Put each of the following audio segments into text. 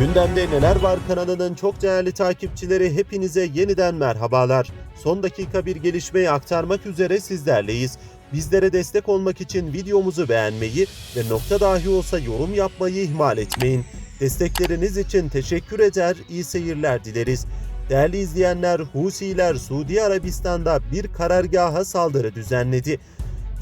Gündemde Neler Var kanalının çok değerli takipçileri hepinize yeniden merhabalar. Son dakika bir gelişmeyi aktarmak üzere sizlerleyiz. Bizlere destek olmak için videomuzu beğenmeyi ve nokta dahi olsa yorum yapmayı ihmal etmeyin. Destekleriniz için teşekkür eder, iyi seyirler dileriz. Değerli izleyenler, Husiler Suudi Arabistan'da bir karargaha saldırı düzenledi.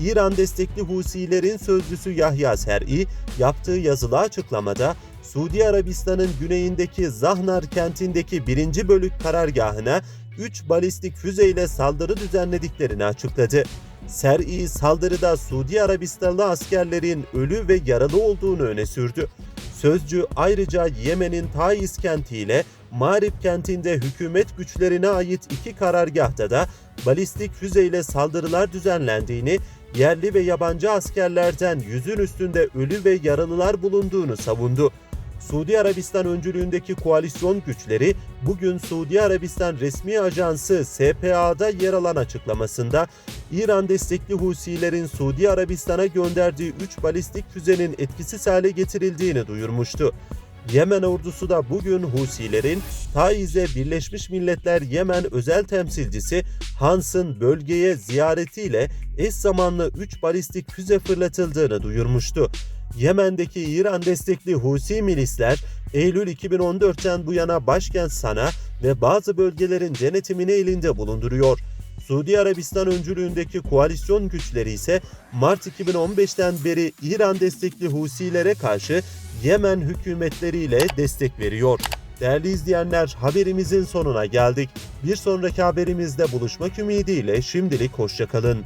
İran destekli Husilerin sözcüsü Yahya Ser'i yaptığı yazılı açıklamada Suudi Arabistan'ın güneyindeki Zahnar kentindeki birinci bölük karargahına 3 balistik füzeyle saldırı düzenlediklerini açıkladı. Ser'i saldırıda Suudi Arabistanlı askerlerin ölü ve yaralı olduğunu öne sürdü. Sözcü ayrıca Yemen'in Taiz kentiyle Marib kentinde hükümet güçlerine ait iki karargahta da balistik füzeyle saldırılar düzenlendiğini, yerli ve yabancı askerlerden yüzün üstünde ölü ve yaralılar bulunduğunu savundu. Suudi Arabistan öncülüğündeki koalisyon güçleri bugün Suudi Arabistan resmi ajansı SPA'da yer alan açıklamasında İran destekli Husilerin Suudi Arabistan'a gönderdiği 3 balistik füzenin etkisiz hale getirildiğini duyurmuştu. Yemen ordusu da bugün Husilerin Taiz'e Birleşmiş Milletler Yemen özel temsilcisi Hans'ın bölgeye ziyaretiyle eş zamanlı 3 balistik füze fırlatıldığını duyurmuştu. Yemen'deki İran destekli Husi milisler Eylül 2014'ten bu yana başkent Sana ve bazı bölgelerin denetimini elinde bulunduruyor. Suudi Arabistan öncülüğündeki koalisyon güçleri ise Mart 2015'ten beri İran destekli Husilere karşı Yemen hükümetleriyle destek veriyor. Değerli izleyenler haberimizin sonuna geldik. Bir sonraki haberimizde buluşmak ümidiyle şimdilik hoşçakalın.